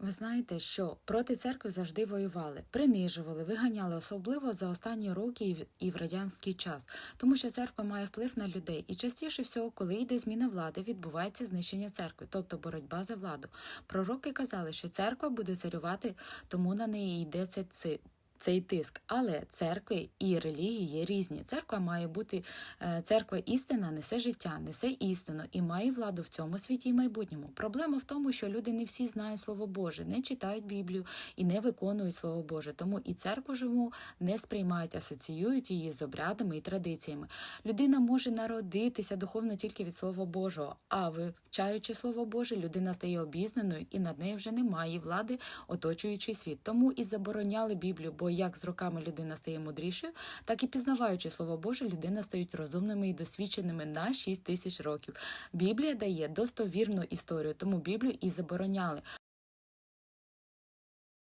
Ви знаєте, що проти церкви завжди воювали, принижували, виганяли, особливо за останні роки і в- радянський час, тому що церква має вплив на людей. І частіше всього, коли йде зміна влади, відбувається знищення церкви, тобто боротьба за владу. Пророки казали, що церква буде царювати, тому на неї йде це ци- цей тиск. Але церкви і релігії є різні. Церква має бути е, церква істина, несе життя, несе істину і має владу в цьому світі і майбутньому. Проблема в тому, що люди не всі знають Слово Боже, не читають Біблію і не виконують Слово Боже. Тому і церкву живу не сприймають, асоціюють її з обрядами і традиціями. Людина може народитися духовно тільки від Слова Божого, а вивчаючи Слово Боже, людина стає обізнаною і над нею вже немає влади, оточуючий світ. Тому і забороняли Біблію, як з роками людина стає мудрішою, так і пізнаваючи Слово Боже, людина стають розумними і досвідченими на 6 тисяч років. Біблія дає достовірну історію, тому Біблію і забороняли.